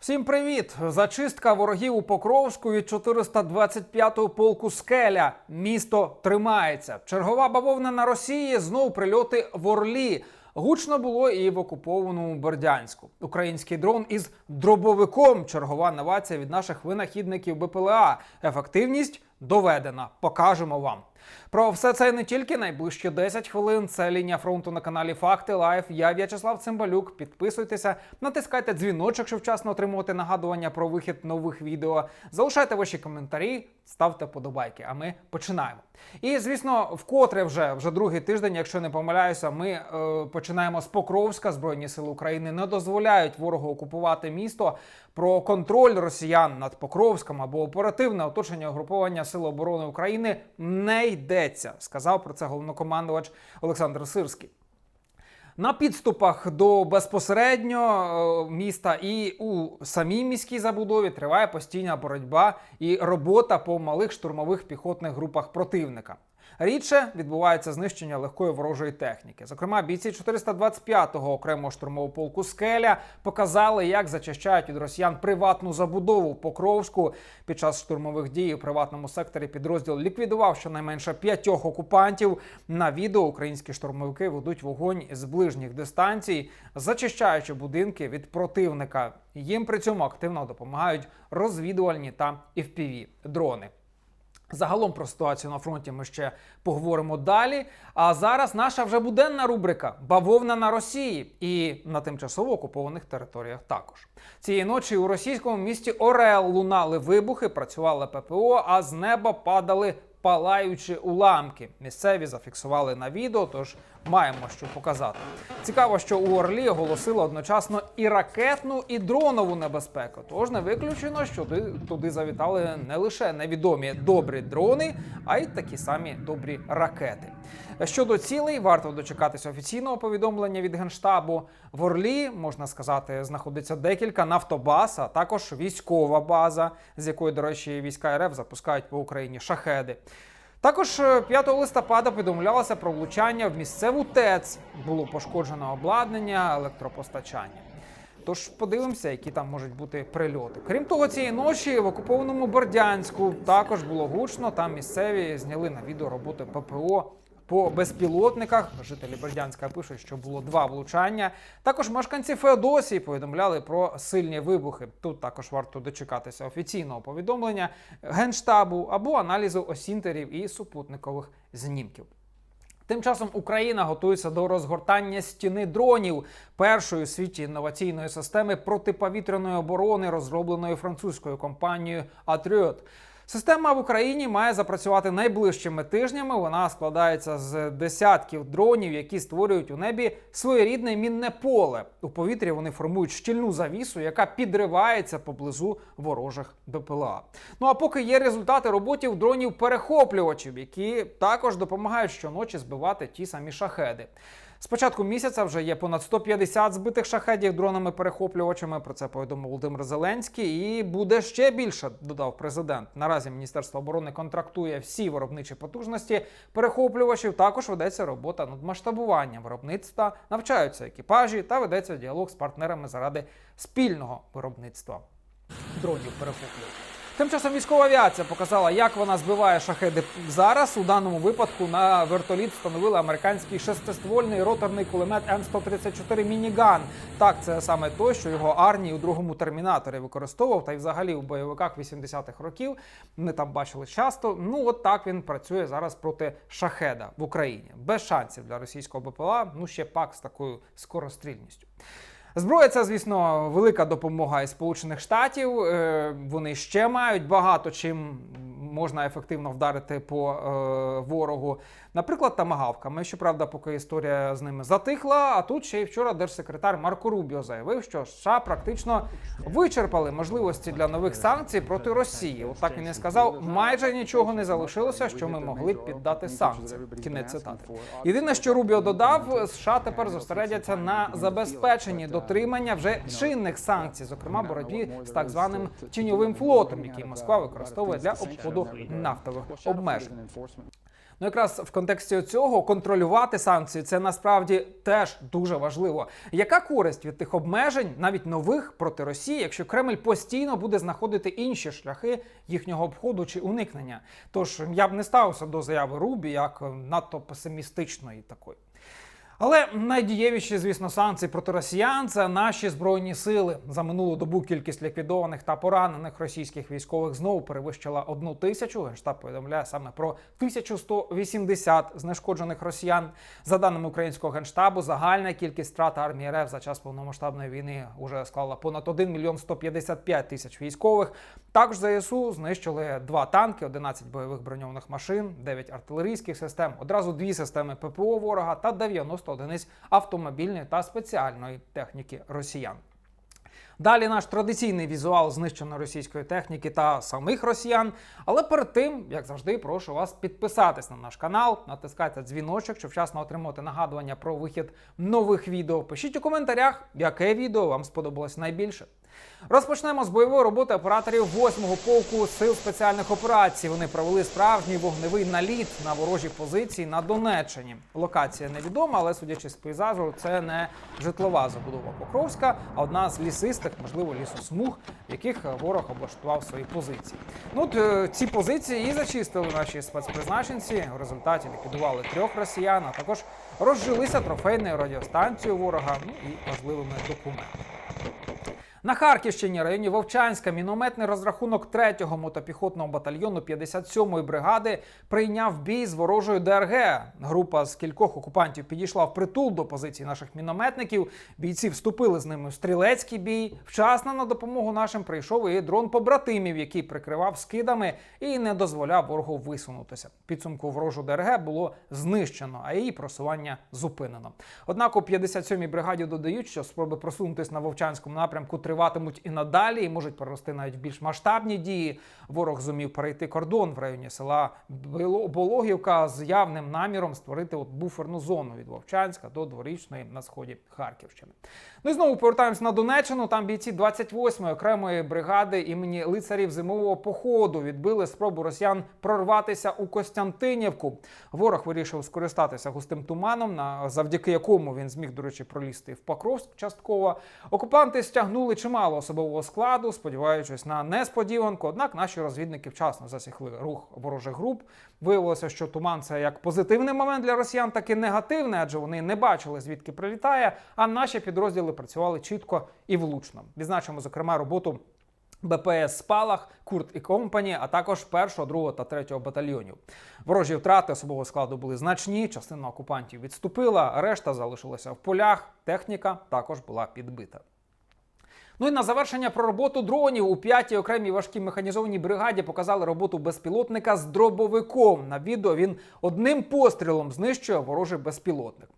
Всім привіт! Зачистка ворогів у Покровську від 425-го полку Скеля. Місто тримається. Чергова бавовна на Росії. Знов прильоти в Орлі. Гучно було і в окупованому Бердянську. Український дрон із дробовиком. Чергова новація від наших винахідників БПЛА. Ефективність доведена. Покажемо вам. Про все це не тільки найближчі 10 хвилин. Це лінія фронту на каналі Факти Лайф. Я В'ячеслав Цимбалюк. Підписуйтеся, натискайте дзвіночок, щоб вчасно отримувати нагадування про вихід нових відео. Залишайте ваші коментарі, ставте подобайки. А ми починаємо. І звісно, вкотре вже вже другий тиждень, якщо не помиляюся, ми е, починаємо з Покровська. Збройні сили України не дозволяють ворогу окупувати місто. Про контроль росіян над Покровськом або оперативне оточення угруповання Сил оборони України не йдеться. Сказав про це головнокомандувач Олександр Сирський. На підступах до безпосередньо е, міста і у самій міській забудові триває постійна боротьба і робота по малих штурмових піхотних групах противника. Рідше відбувається знищення легкої ворожої техніки. Зокрема, бійці 425-го окремого штурмового полку Скеля показали, як зачищають від росіян приватну забудову Покровську. Під час штурмових дій у приватному секторі підрозділ ліквідував щонайменше п'ятьох окупантів. На відео українські штурмовики ведуть вогонь з ближніх дистанцій, зачищаючи будинки від противника. Їм при цьому активно допомагають розвідувальні та FPV дрони. Загалом про ситуацію на фронті ми ще поговоримо далі. А зараз наша вже буденна рубрика Бавовна на Росії і на тимчасово окупованих територіях також. Цієї ночі у російському місті Орел лунали вибухи, працювали ППО, а з неба падали палаючі уламки. Місцеві зафіксували на відео, тож маємо що показати. Цікаво, що у Орлі оголосили одночасно і ракетну, і дронову небезпеку. Тож не виключено, що туди, завітали не лише невідомі добрі дрони, а й такі самі добрі ракети. Щодо цілей, варто дочекатися офіційного повідомлення від генштабу. В Орлі можна сказати, знаходиться декілька нафтобаз, а також військова база, з якої, до речі, війська РФ запускають по Україні шахеди. Також е, 5 листопада повідомлялося про влучання в місцеву ТЕЦ. Було пошкоджено обладнання, електропостачання. Тож подивимося, які там можуть бути прильоти. Крім того, цієї ночі в окупованому Бердянську також було гучно. Там місцеві зняли на відео роботи ППО. По безпілотниках жителі Бердянська пишуть, що було два влучання. Також мешканці Феодосії повідомляли про сильні вибухи. Тут також варто дочекатися офіційного повідомлення генштабу або аналізу осінтерів і супутникових знімків. Тим часом Україна готується до розгортання стіни дронів першої у світі інноваційної системи протиповітряної оборони, розробленої французькою компанією Atriot. Система в Україні має запрацювати найближчими тижнями. Вона складається з десятків дронів, які створюють у небі своєрідне мінне поле. У повітрі вони формують щільну завісу, яка підривається поблизу ворожих БПЛА. Ну а поки є результати роботів дронів перехоплювачів, які також допомагають щоночі збивати ті самі шахеди. З початку місяця вже є понад 150 збитих шахедів дронами-перехоплювачами. Про це повідомив Володимир Зеленський. І буде ще більше, додав президент. Наразі Міністерство оборони контрактує всі виробничі потужності перехоплювачів. Також ведеться робота над масштабуванням виробництва, навчаються екіпажі та ведеться діалог з партнерами заради спільного виробництва дронів перехоплювачів. Тим часом військова авіація показала, як вона збиває шахеди зараз. У даному випадку на вертоліт встановили американський шестиствольний роторний кулемет М134 Мініган. Так, це саме той, що його Арні у другому термінаторі використовував, та й взагалі у бойовиках 80-х років. Ми там бачили часто. Ну от так він працює зараз проти шахеда в Україні. Без шансів для російського БПЛА. Ну ще пак з такою скорострільністю. Зброя це, звісно, велика допомога із Сполучених Штатів. Е, Вони ще мають багато чим можна ефективно вдарити по е, ворогу. Наприклад, тамагавками. Щоправда, поки історія з ними затихла. А тут ще й вчора держсекретар Марко Рубіо заявив, що США практично вичерпали можливості для нових санкцій проти Росії. Так він і сказав, майже нічого не залишилося, що ми могли б піддати санкціям. Кінець цитати. Єдине, що Рубіо додав, США тепер зосередяться на забезпеченні дотримання вже чинних санкцій, зокрема боротьбі з так званим тіньовим флотом, який Москва використовує для обходу нафтових обмежень. Ну, якраз в контексті цього контролювати санкції це насправді теж дуже важливо. Яка користь від тих обмежень, навіть нових проти Росії, якщо Кремль постійно буде знаходити інші шляхи їхнього обходу чи уникнення? Тож я б не ставився до заяви Рубі як надто песимістичної такої. Але найдієвіші, звісно, санкції проти росіян це наші збройні сили. За минулу добу кількість ліквідованих та поранених російських військових знову перевищила одну тисячу. Генштаб повідомляє саме про 1180 знешкоджених росіян. За даними українського генштабу, загальна кількість втрат армії РФ за час повномасштабної війни вже склала понад 1 мільйон 155 тисяч військових. Також ЗСУ знищили два танки, 11 бойових броньованих машин, 9 артилерійських систем, одразу дві системи ППО ворога та 90 одиниць автомобільної та спеціальної техніки росіян. Далі наш традиційний візуал знищеної російської техніки та самих росіян. Але перед тим, як завжди, прошу вас підписатись на наш канал, натискайте дзвіночок, щоб вчасно отримувати нагадування про вихід нових відео. Пишіть у коментарях, яке відео вам сподобалось найбільше. Розпочнемо з бойової роботи операторів 8-го полку сил спеціальних операцій. Вони провели справжній вогневий наліт на ворожі позиції на Донеччині. Локація невідома, але судячи з пейзажу, це не житлова забудова Покровська, а одна з лісистих, можливо, лісосмуг, в яких ворог облаштував свої позиції. Ну е, ці позиції і зачистили наші спецпризначенці. В результаті ліквідували трьох росіян, а також розжилися трофейною радіостанцією ворога ну, і важливими документами. На Харківщині, районі Вовчанська, мінометний розрахунок 3-го мотопіхотного батальйону 57-ї бригади прийняв бій з ворожою ДРГ. Група з кількох окупантів підійшла в притул до позицій наших мінометників. Бійці вступили з ними в стрілецький бій. Вчасно на допомогу нашим прийшов і дрон побратимів, який прикривав скидами і не дозволяв ворогу висунутися. Підсумку ворожу ДРГ було знищено, а її просування зупинено. Однак у 57-й бригаді додають, що спроби просунутися на вовчанському напрямку триватимуть і надалі, і можуть перерости навіть в більш масштабні дії. Ворог зумів перейти кордон в районі села Бологівка з явним наміром створити от буферну зону від Вовчанська до дворічної на сході Харківщини. Ну і знову повертаємось на Донеччину. Там бійці 28-ї окремої бригади імені лицарів зимового походу відбили спробу росіян прорватися у Костянтинівку. Ворог вирішив скористатися густим туманом, завдяки якому він зміг, до речі, пролізти в Покровськ частково. Окупанти стягнули чимало особового складу, сподіваючись на несподіванку. Однак наші розвідники вчасно засікли рух ворожих груп. Виявилося, що туман це як позитивний момент для росіян, так і негативний, адже вони не бачили, звідки прилітає. А наші підрозділи працювали чітко і влучно. Відзначимо, зокрема, роботу. БПС Спалах, Курт і Компані, а також 1, 2 та 3 батальйонів. Ворожі втрати особового складу були значні. Частина окупантів відступила, решта залишилася в полях. Техніка також була підбита. Ну і на завершення про роботу дронів у п'ятій окремій важкій механізованій бригаді показали роботу безпілотника з дробовиком. На відео він одним пострілом знищує ворожий безпілотник.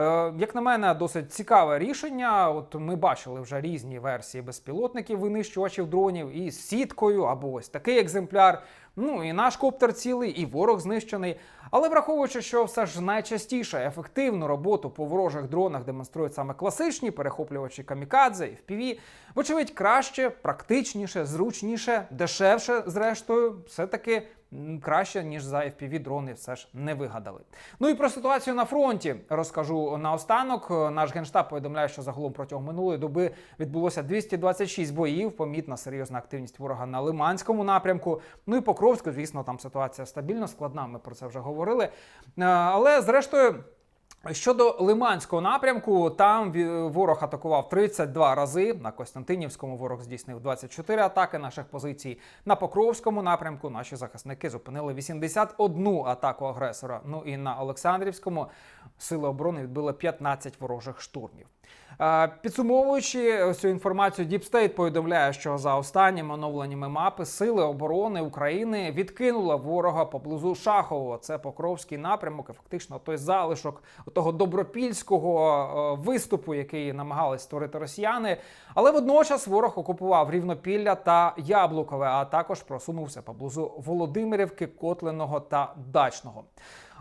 Е, як на мене, досить цікаве рішення. От ми бачили вже різні версії безпілотників винищувачів дронів і з сіткою, або ось такий екземпляр. Ну і наш коптер цілий, і ворог знищений. Але враховуючи, що все ж найчастіше ефективну роботу по ворожих дронах демонструють саме класичні перехоплювачі камікадзе і FPV, вочевидь, краще, практичніше, зручніше, дешевше, зрештою, все-таки м, краще, ніж за FPV дрони все ж не вигадали. Ну і про ситуацію на фронті розкажу наостанок. Наш генштаб повідомляє, що загалом протягом минулої доби відбулося 226 боїв. Помітна серйозна активність ворога на Лиманському напрямку. Ну і Покровську, звісно, там ситуація стабільно складна. Ми про це вже говорили. Е, Але зрештою. Щодо Лиманського напрямку, там ворог атакував 32 рази. На Костянтинівському ворог здійснив 24 атаки наших позицій. На Покровському напрямку наші захисники зупинили 81 атаку агресора. Ну і на Олександрівському сили оборони відбили 15 ворожих штурмів. Підсумовуючи цю інформацію, State повідомляє, що за останніми оновленнями мапи сили оборони України відкинула ворога поблизу Шахового. Це Покровський напрямок, і фактично той залишок того добропільського е, виступу, який намагались створити росіяни. Але водночас ворог окупував Рівнопілля та Яблукове, а також просунувся поблизу Володимирівки, Котленого та Дачного.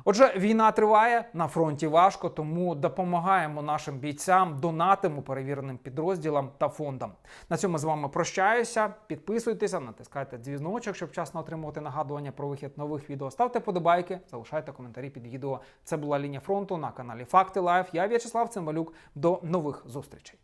Отже, війна триває на фронті важко, тому допомагаємо нашим бійцям, донатимо перевіреним підрозділам та фондам. На цьому з вами прощаюся. Підписуйтеся, натискайте дзвіночок, щоб вчасно отримувати нагадування про вихід нових відео. Ставте подобайки, залишайте коментарі під відео. Це була лінія фронту на каналі Факти Лайф. Я В'ячеслав Цимбалюк. До нових зустрічей.